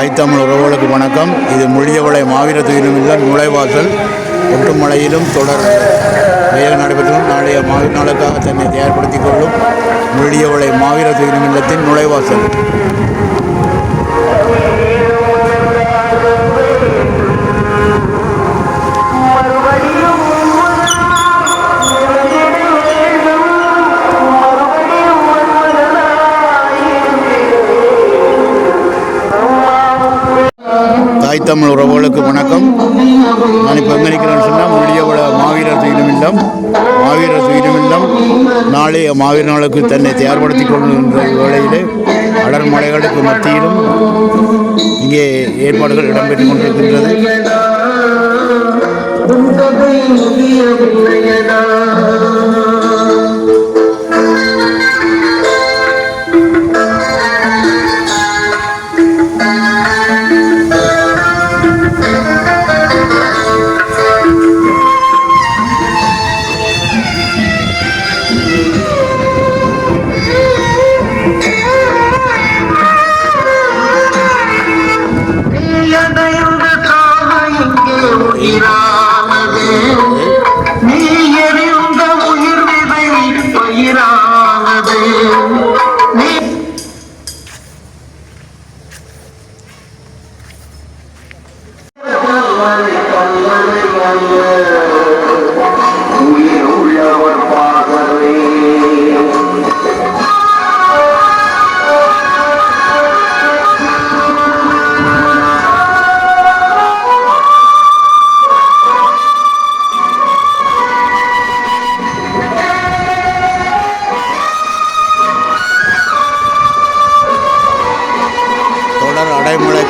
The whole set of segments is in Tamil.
தாய்த்தமிழ் உறவுகளுக்கு வணக்கம். இது முள்ளியவளை மாவீர துயிலுமில்ல நுழைவாசல். ஒட்டுமலையிலும் தொடர் வேலை நடைபெற்றும் நாளைய மாவீர நாளுக்காக தன்னை தயார்படுத்திக் கொள்ளும் முள்ளியவளை மாவீர துயிலுமில்லத்தின் நுழைவாசல். தாய் தமிழ் உறவுகளுக்கு வணக்கம். நான் இப்போ எங்கே நிற்கிறேன்னு சொன்னால் முள்ளியவள மாவீரர் துயிலும் இல்லம் மாவீரர் துயிலும் இல்லம் நாளைய மாவீர நாளுக்கு தன்னை தயார்படுத்திக் கொள்கின்ற வேளையிலே அடர் மலைகளுக்கு மத்தியிலும் இங்கே ஏற்பாடுகள் இடம்பெற்றுக் கொண்டிருக்கின்றது.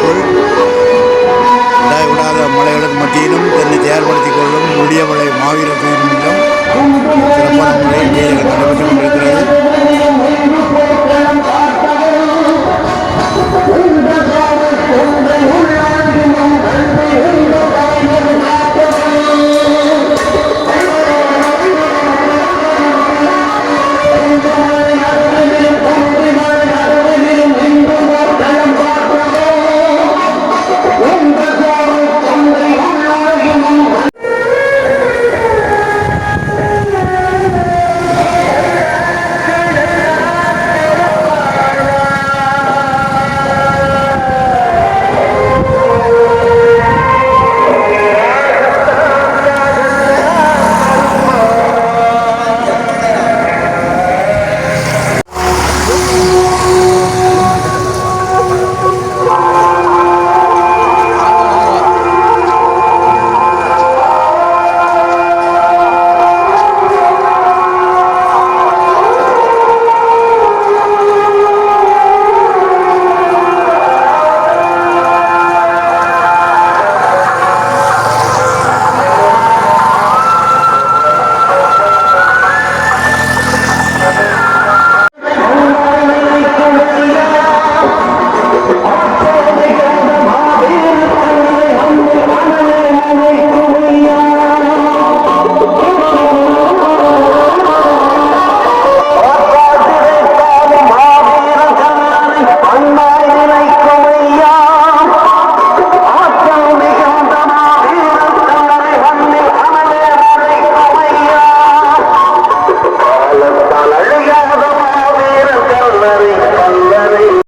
அடைமலைக்குள் இடாய் விடாத மலைகளுக்கு மத்தியிலும் தன்னை தயார்படுத்திக் கொள்ளும் முடியமலை மாவீர துயிலும்